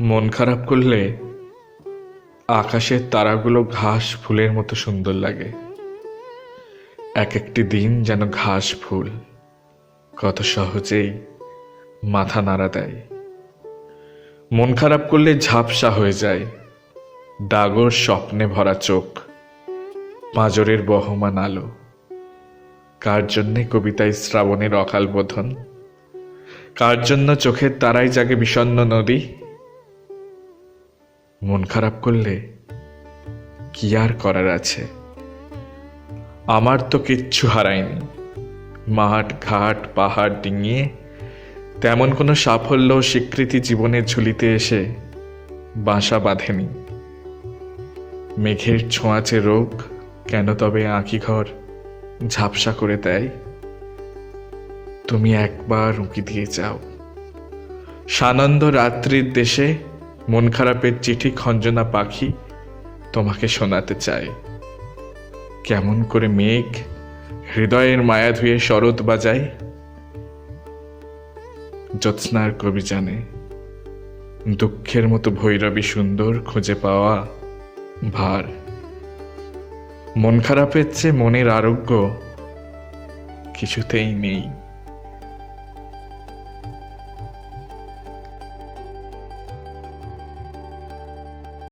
মন খারাপ করলে আকাশের তারাগুলো ঘাস ফুলের মতো সুন্দর লাগে। এক একটি দিন যেন ঘাস ফুল, কত সহজেই মাথা নাড়া দেয়। মন খারাপ করলে ঝাপসা হয়ে যায়, ডাগর স্বপ্নে ভরা চোখ, পাঁজরের বহমান আলো। কার জন্যে কবিতায় শ্রাবণের অকাল বোধন কার জন্য চোখের তারাই জাগে বিষণ্ণ নদী? মন খারাপ করলে কি আর করার আছে? আমার তো কিচ্ছু হারায়নি। মাঠ, ঘাট, পাহাড় ডিঙিয়ে তেমন কোনো সাফল্য স্বীকৃতি জীবনের ঝুলিতে এসে বাসা বাঁধেনি। মেঘের ছোঁয়াচে রোগ কেন তবে আঁকি ঘর ঝাপসা করে দেয়? তুমি একবার উঁকি দিয়ে যাও। সানন্দ রাত্রির দেশে মন খারাপের চিঠি খঞ্জনা পাখি তোমাকে শোনাতে চায়। কেমন করে মেঘ হৃদয়ের মায়া ধুয়ে শরৎ বাজায়, জ্যোৎস্নার কবি জানে, দুঃখের মতো ভৈরবী সুন্দর খুঁজে পাওয়া ভার। মন খারাপের চেয়ে মনের আরোগ্য কিছুতেই নেই।